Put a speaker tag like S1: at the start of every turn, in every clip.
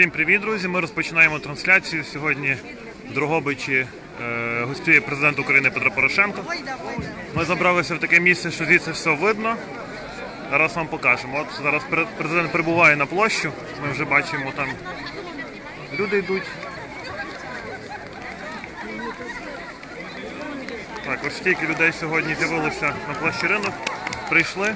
S1: Всім привіт, друзі! Ми розпочинаємо трансляцію. Сьогодні в Дрогобичі е, гостює президент України Петро Порошенко. Ми забралися в таке місце, що звідси все видно. Зараз вам покажемо. От зараз пре- президент прибуває на площу. Ми вже бачимо там люди йдуть. Так, ось стільки людей сьогодні з'явилося на площі ринок. Прийшли.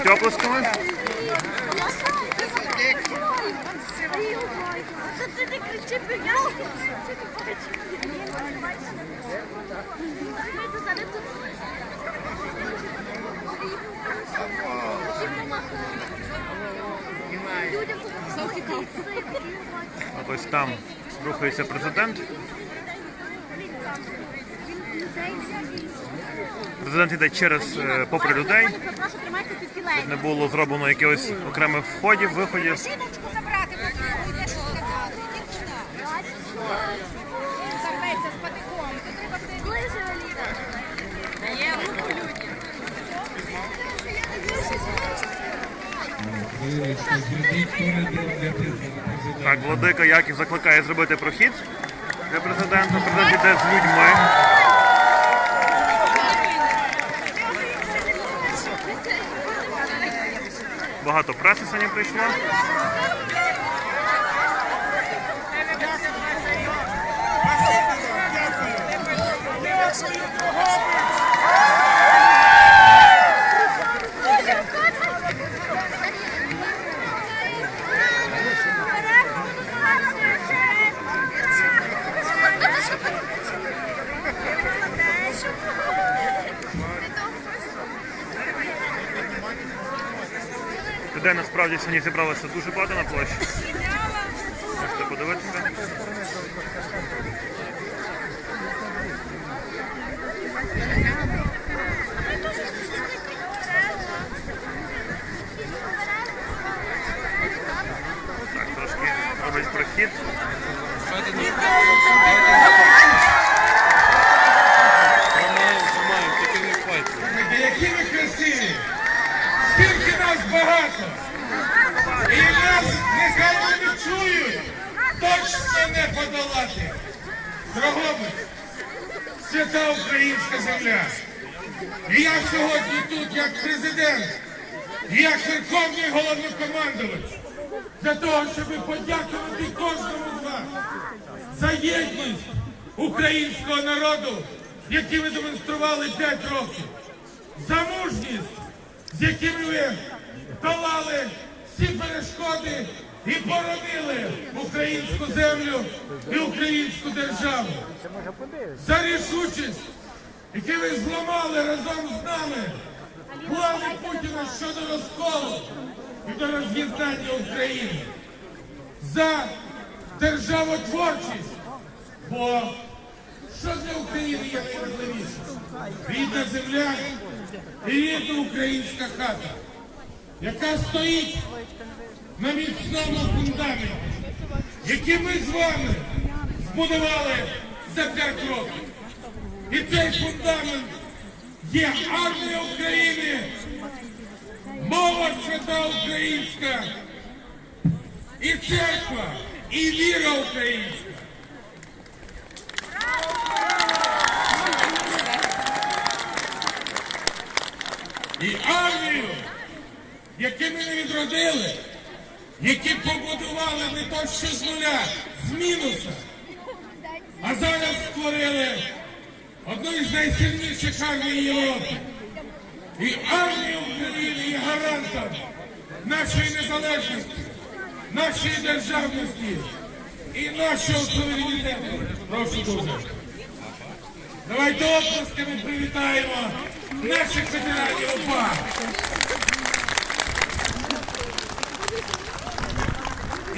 S1: Зустрічають оплесками. От ось там рухається президент. Президент йде через е, попри людей.
S2: Кілею.
S1: Не було зроблено якихось окремих входів, виходів. Так, владика Яків закликає зробити прохід для президента. Президент йде з людьми. Преси сьогодні прийшло. Людей насправді сьогодні зібралося дуже багато на площі. Можете подивитися. Так, трошки робить прохід.
S3: Які ви красиві! Скільки нас багато! І нас нехай вони чують! Точно не подолати! Дрогобич! Свята українська земля! І я сьогодні тут як президент, і як верховний головнокомандувач, для того, щоб подякувати кожному з вас за єдність народу, який ви демонстрували 5 років, за мужність, з якими ви долали всі перешкоди і боронили українську землю і українську державу, за рішучість, які ви зламали разом з нами плани Путіна щодо розколу і до роз'єднання України, за державотворчість. Бо що для України є найважливіше? Рідна земля і рідна українська хата, яка стоїть на міцному фундаменті, який ми з вами збудували за 5 років. І цей фундамент є армія України, мова свята українська, і церква, і віра українська. І армію, яку ми відродили, які побудували не то що з нуля, з мінуса, а зараз створили одну із найсильніших армій Європи. І армія України є гарантом нашої незалежності, нашої державності і нашого суверенітету. Прошу дуже. Давайте оплесками привітаємо наших ветеранів ОПА.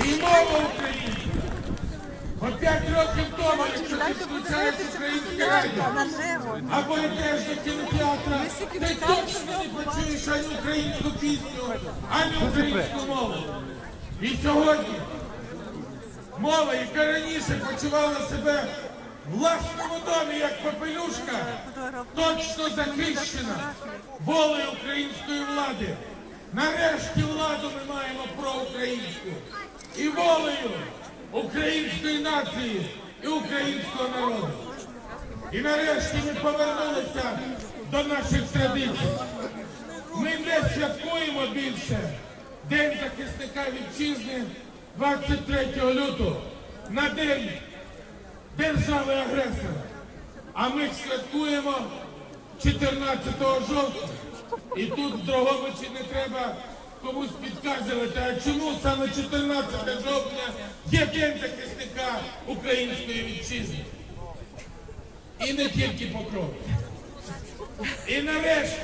S3: І мова українська. От п'ять років тому, якщо ти включаєш українське радіо, або йдеш до кінотеатра, ти точно не почуєш ані українську пісню, ані українську мову. І сьогодні мова, яка раніше почувала себе власному домі, як попелюшка, точно захищена волею української влади. Нарешті владу ми маємо проукраїнську і волею української нації і українського народу. І нарешті ми повернулися до наших традицій. Ми не святкуємо більше День захисника вітчизни 23 лютого на день держави агресора. А ми святкуємо 14 жовтня. І тут в Дрогобичі не треба комусь підказувати, а чому саме 14 жовтня є День захисника української вітчизни. І не тільки покров. І нарешті,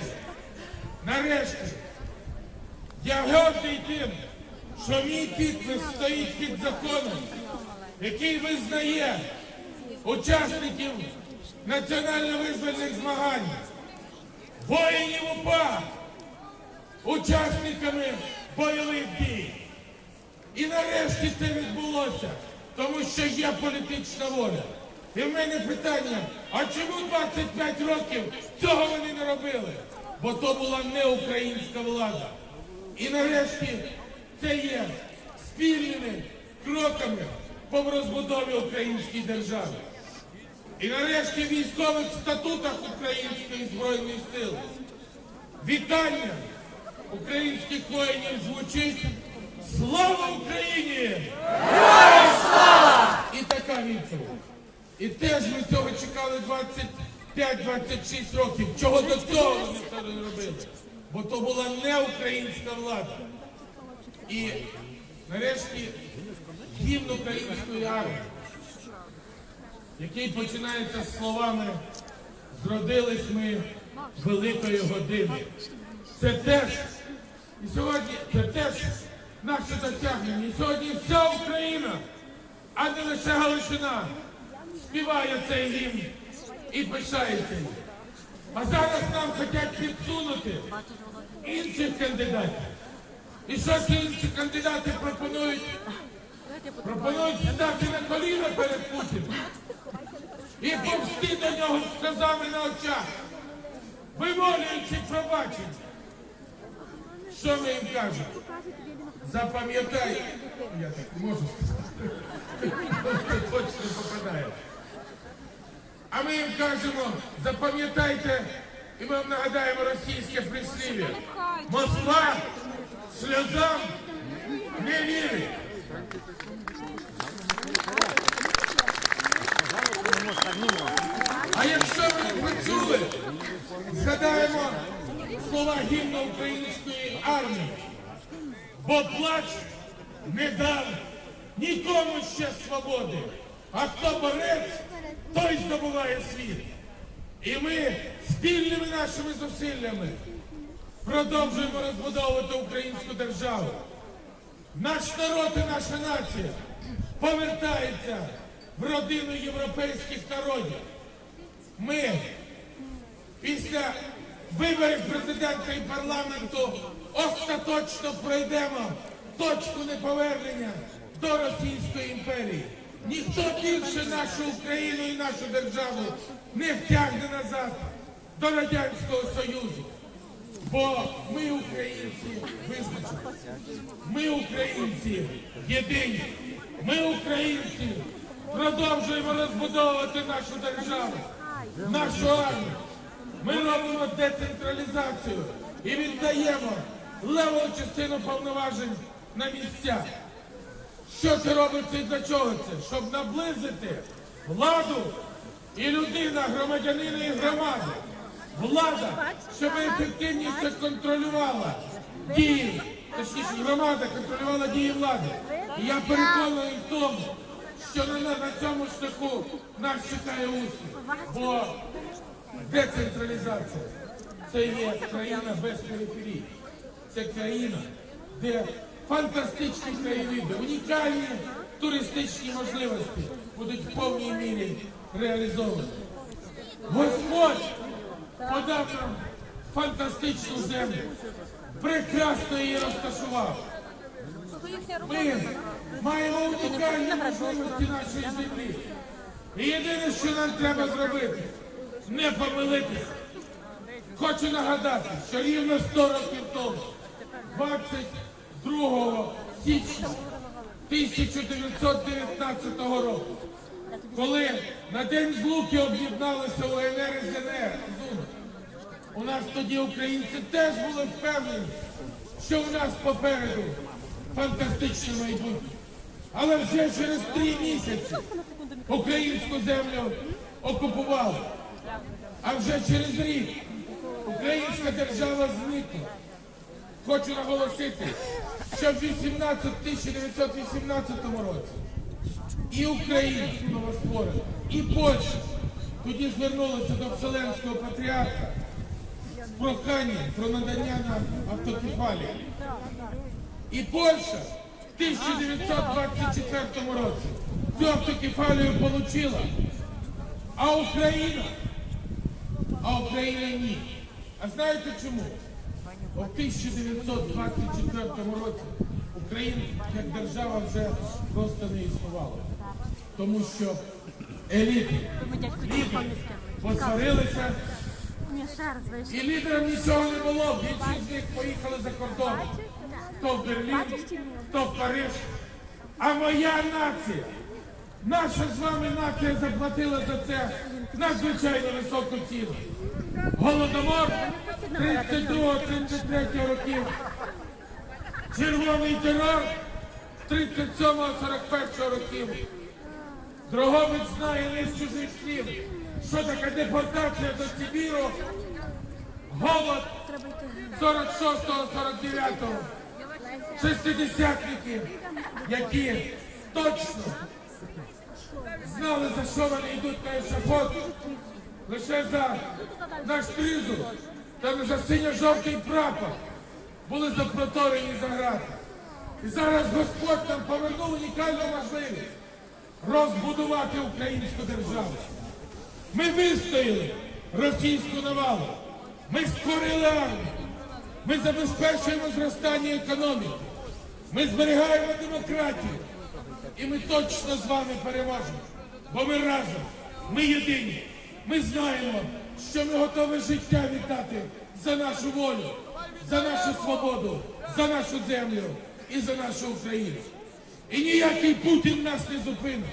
S3: нарешті, я гордий тим, що мій підпис стоїть під законом, який визнає учасників національно-визвольних змагань, воїнів УПА, учасниками бойових дій. І нарешті це відбулося, тому що є політична воля. І в мене питання, а чому 25 років цього вони не робили? Бо то була не українська влада. І нарешті це є спільними кроками по розбудові української держави. І нарешті в військових статутах Української Збройної Сили. Вітання українських воїнів звучить Слава Україні! І така відповідь. І теж ми цього чекали 25-26 років. Чого до цього вони це не робили? Бо то була не українська влада. І нарешті гімн української армії, який починається з словами Зродились ми великої години. Це теж, і сьогодні це теж наше досягнення. І сьогодні вся Україна, а не лише Галичина, співає цей гімн і пишається. А зараз нам хочуть підсунути інших кандидатів. І що ці інші кандидати пропонують? Пропонують стати на коліна перед Путіним і повсти до нього з сказами на очах, вимолюючи пробачення. Що ми їм кажемо? Запам'ятай, я так можу сказати, точно попадає. А ми їм кажемо, запам'ятайте, і ми вам нагадаємо російське прислів'я. Москва сльозам не вірить. А якщо ви не почули, згадаємо слова гімну української армії. Бо плач не дав нікому ще свободи. А хто борець, той здобуває світ. І ми спільними нашими зусиллями продовжуємо розбудовувати українську державу. Наш народ і наша нація повертається в родину європейських народів. Ми після виборів президента і парламенту остаточно пройдемо точку неповернення до Російської імперії. Ніхто більше нашу Україну і нашу державу не втягне назад до Радянського Союзу. Бо ми, українці, визначилися. Ми, українці, єдині. Ми, українці, продовжуємо розбудовувати нашу державу, нашу армію. Ми робимо децентралізацію і віддаємо леву частину повноважень на місця. Що це робиться і для чого це? Щоб наблизити владу і людина, громадянина і громади. Влада, щоб ефективніше контролювала дії, точніше громада контролювала дії влади. І я переконаний в тому, що на, цьому шляху нас чекає успіх. Бо децентралізація це є країна без периферії. Це країна, де фантастичні краєвиди, унікальні туристичні можливості будуть в повній мірі реалізовані. Господь подав нам фантастичну землю, прекрасно її розташував. Ми маємо унікальні можливості нашої землі. І єдине, що нам треба зробити, не помилитися. Хочу нагадати, що рівно 100 років тому, 22 січня 1919 року, коли на День Злуки об'єдналися УНР і ЗНР, у нас тоді українці теж були впевнені, що у нас попереду фантастичне майбутнє. Але вже через три місяці українську землю окупували. А вже через рік українська держава зникла. Хочу наголосити, що в 18 1918 році і Україна новостворена, і Польща тоді звернулися до Вселенського патріарха з проханням про надання нам автокефалії. І Польща в 1924 році цю автокефалію отримала, а Україна, а Україна ні. А знаєте чому? У 1924 році Україна як держава вже просто не існувала. Тому що еліти, посварилися, і лідерам нічого не було. Більшість з них поїхали за кордон. Хто в Берлін, хто в Париж. А моя нація, наша з вами нація заплатила за це надзвичайно високу ціну. Голодомор 32-33 років. Червоний терор 37-41 років. Дрогобич знає не з чужих слів, що таке депортація до Сибіру, голод 46-49, шестидесятники, які точно знали, за що вони йдуть на ешафот, лише за наш кризу та за синьо-жовтий прапор були запроторені за грати. І зараз Господь нам повернув унікальну можливість розбудувати українську державу. Ми вистояли російську навалу. Ми створили армію. Ми забезпечуємо зростання економіки. Ми зберігаємо демократію. І ми точно з вами переможемо. Бо ми разом, ми єдині. Ми знаємо, що ми готові життя віддати за нашу волю, за нашу свободу, за нашу землю і за нашу Україну. І ніякий Путін нас не зупинить.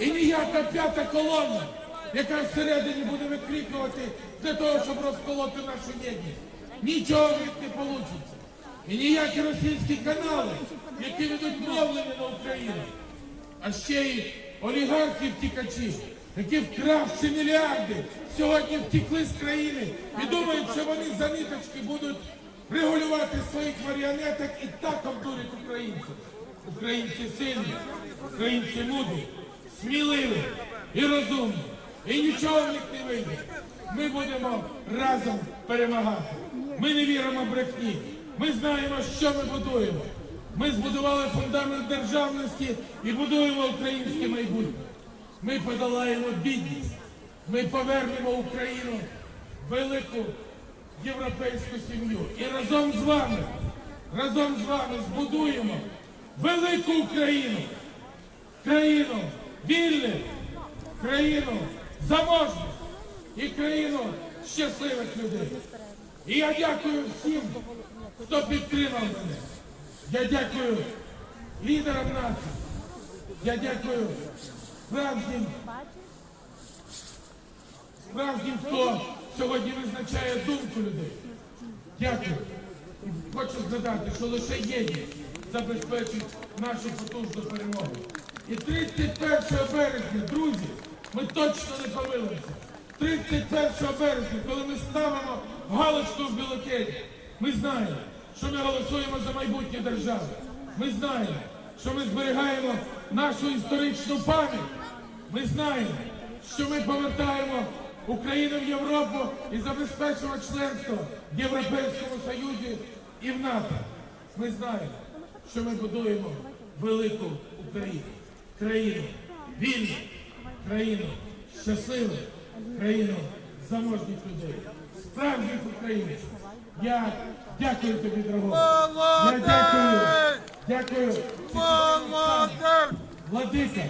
S3: І ніяка п'ята колона, яка всередині буде викрикувати для того, щоб розколоти нашу єдність. Нічого в них не вийде. І ніякі російські канали, які ведуть мовлення на Україну. А ще й олігархи втікачі, які вкравши мільярди, сьогодні втекли з країни і думають, що вони за ниточки будуть регулювати своїх маріонеток і так обдурять українців. Українці сильні, українці мудрі, сміливі і розумні. І нічого в них не вийде. Ми будемо разом перемагати. Ми не віримо брехні. Ми знаємо, що ми будуємо. Ми збудували фундамент державності і будуємо українське майбутнє. Ми подолаємо бідність. Ми повернемо Україну велику європейську сім'ю. І разом з вами, разом з вами збудуємо велику Україну. Країну вільних, країну заможних і країну щасливих людей. І я дякую всім, хто підтримав мене. Я дякую лідерам нації. Я дякую справжнім, справжнім, хто сьогодні визначає думку людей. Дякую. Хочу згадати, що лише єдність забезпечить нашу потужну перемогу. І 31 березня, друзі, ми точно не помилимося. 31 березня, коли ми ставимо галочку в бюлетені, ми знаємо, що ми голосуємо за майбутнє держави. Ми знаємо, що ми зберігаємо нашу історичну пам'ять. Ми знаємо, що ми повертаємо Україну в Європу і забезпечуємо членство в Європейському Союзі і в НАТО. Ми знаємо, що ми будуємо велику Україну, країну вільну, країну щасливу, країну заможних людей, справжніх українців. Я дякую тобі, дорогой. Я дякую. Дякую. Владика,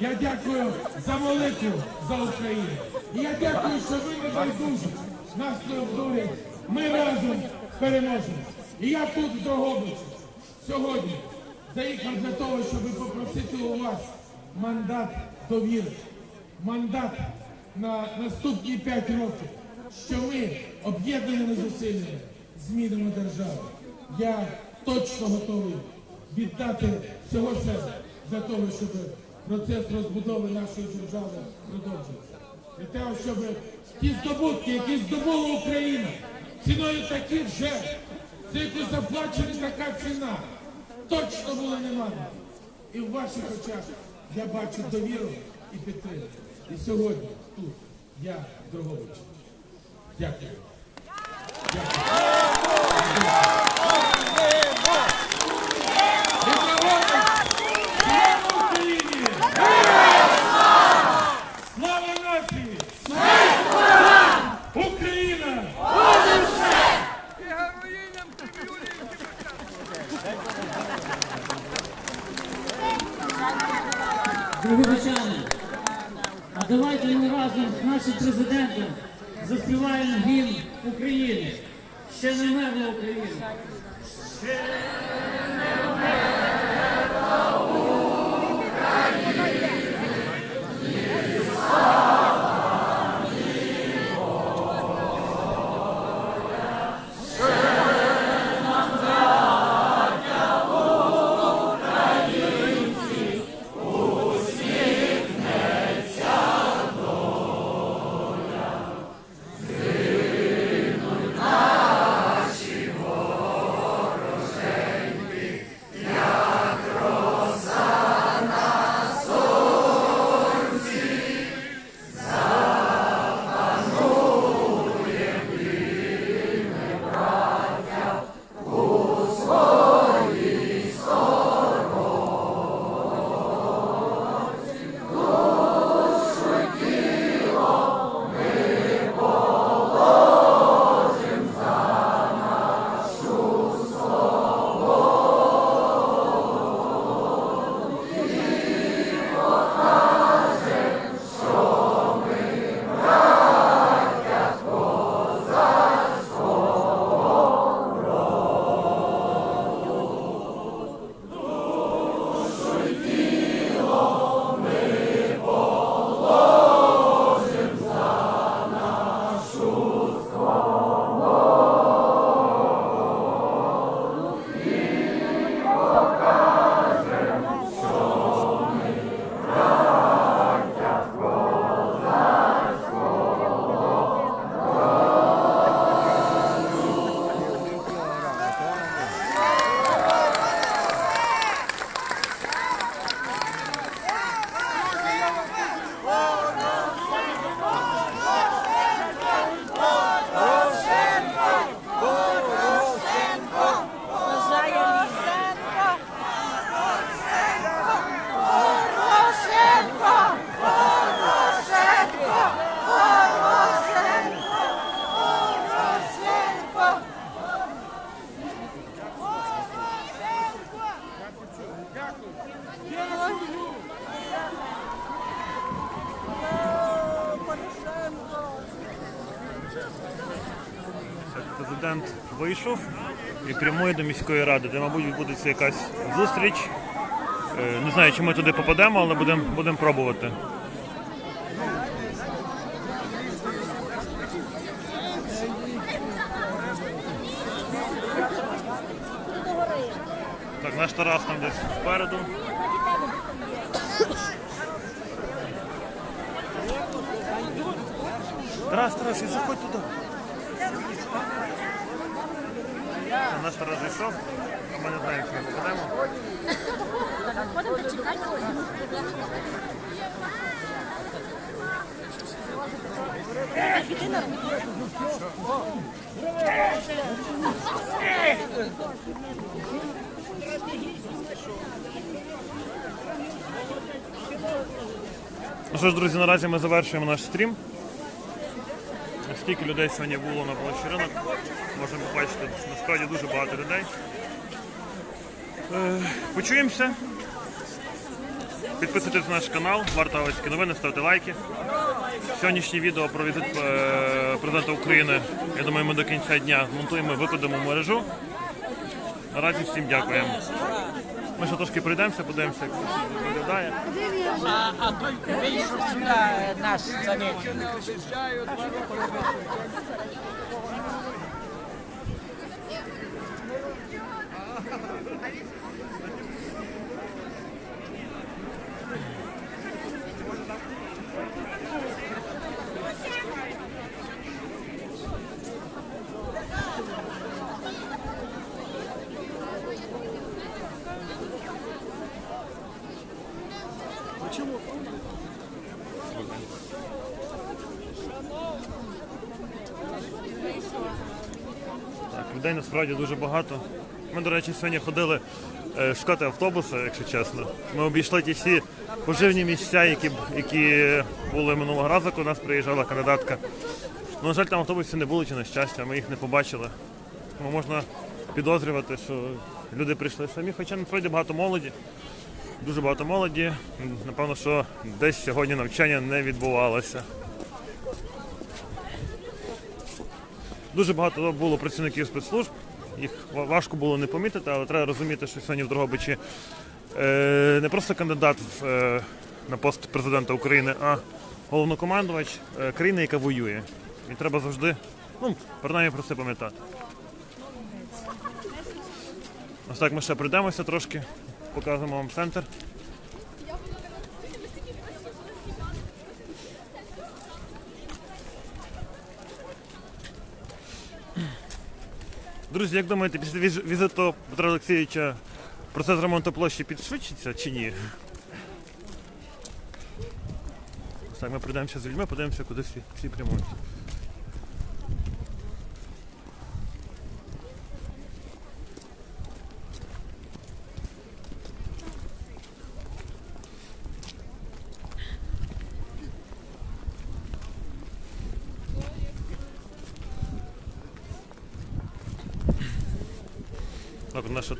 S3: Я дякую за молитву за Україну. І я дякую, що ви не байдужі. Нас не обдурять. Ми разом переможемо. І я тут в Дрогобичі сьогодні заїхав для того, щоб попросити у вас мандат довіри. Мандат на наступні 5 років, що ми об'єднаними зусиллями змінимо державу. Я точно готовий віддати всього себе для того, щоб процес розбудови нашої держави продовжився. Для того, щоб ті здобутки, які здобула Україна, ціною таких жертв, за яку заплачена така ціна, точно була немає. І в ваших очах я бачу довіру і підтримку. І сьогодні тут я Дрогович. Дякую. Слава
S1: прямує до міської ради, де, мабуть, відбудеться якась зустріч. Е, Не знаю, чи ми туди попадемо, але будемо будемо пробувати. Так, наш Тарас там десь спереду. Тарас, Тарас, заходь туди. Наш Тарас зайшов, а ми не знаємо, чи ми
S2: чекати.
S1: Ну що ж, друзі, наразі ми завершуємо наш стрім. Скільки людей сьогодні було на площі ринок, можна побачити, насправді дуже багато людей. Е, Почуємося. Підписуйтесь на наш канал, варто Галицькі новини, ставте лайки. Сьогоднішнє відео про візит е, президента України. Я думаю, ми до кінця дня змонтуємо і викладемо в мережу. Наразі всім дякуємо. Ми ще трошки пройдемося, подивимося, як це виглядає.
S4: А, а той вийшов сюди нас замітив.
S1: Так, людей насправді дуже багато. Ми, до речі, сьогодні ходили е, шукати автобуси, якщо чесно. Ми обійшли ті всі поживні місця, які, які були минулого разу, коли у нас приїжджала кандидатка. Ну, на жаль, там автобусів не було чи на щастя, ми їх не побачили. Тому можна підозрювати, що люди прийшли самі, хоча насправді багато молоді. Дуже багато молоді. Напевно, що десь сьогодні навчання не відбувалося. Дуже багато було працівників спецслужб. Їх важко було не помітити, але треба розуміти, що сьогодні в Дрогобичі е, не просто кандидат е, на пост президента України, а головнокомандувач е, країни, яка воює. І треба завжди, ну, принаймні про це пам'ятати. Ось так ми ще прийдемося трошки, покажемо вам центр. Друзі, як думаєте, після візиту Петра Олексійовича процес ремонту площі підшвидшиться чи ні? Так, ми прийдемося з людьми, подивимося, куди всі, всі прямують.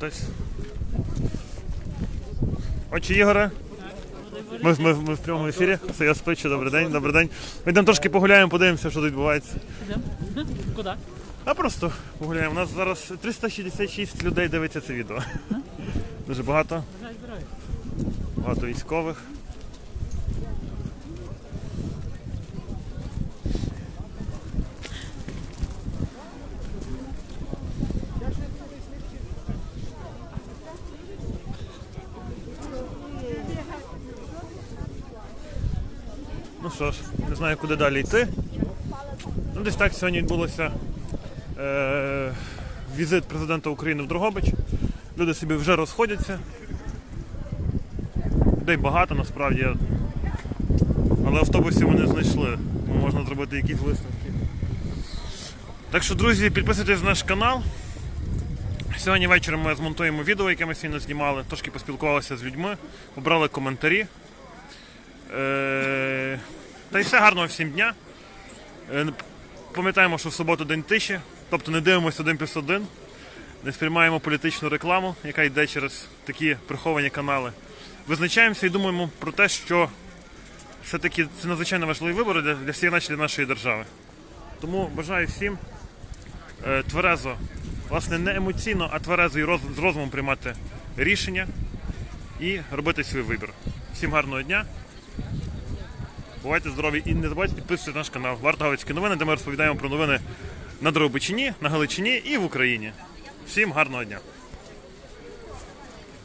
S1: Так, от наш отець. Отче Ігоре. Ми, ми, ми в прямому ефірі. Це я спичу. Добрий день, добрий день. Ми йдемо трошки погуляємо, подивимося, що тут відбувається.
S5: Куди?
S1: А просто погуляємо. У нас зараз 366 людей дивиться це відео. Дуже багато. Багато військових. Що ж, не знаю, куди далі йти. Ну, десь так сьогодні відбулося е, візит президента України в Дрогобич. Люди собі вже розходяться. Людей багато насправді. Але автобусів не знайшли. Ну, Можна зробити якісь висновки. Так що, друзі, підписуйтесь на наш канал. Сьогодні ввечері ми змонтуємо відео, яке ми сьогодні знімали. Трошки поспілкувалися з людьми, побрали коментарі. Е, та й все гарного всім дня. Е, Пам'ятаємо, що в суботу день тиші, тобто не дивимося один плюс один, не сприймаємо політичну рекламу, яка йде через такі приховані канали. Визначаємося і думаємо про те, що все-таки це надзвичайно важливі вибори для, для всієї нашої, для нашої держави. Тому бажаю всім е, тверезо, власне, не емоційно, а тверезо і роз, з розумом приймати рішення і робити свій вибір. Всім гарного дня. Бувайте здорові і не забувайте підписуватися на наш канал Варта Галицькі новини, де ми розповідаємо про новини на Дробичині, на Галичині і в Україні. Всім гарного дня!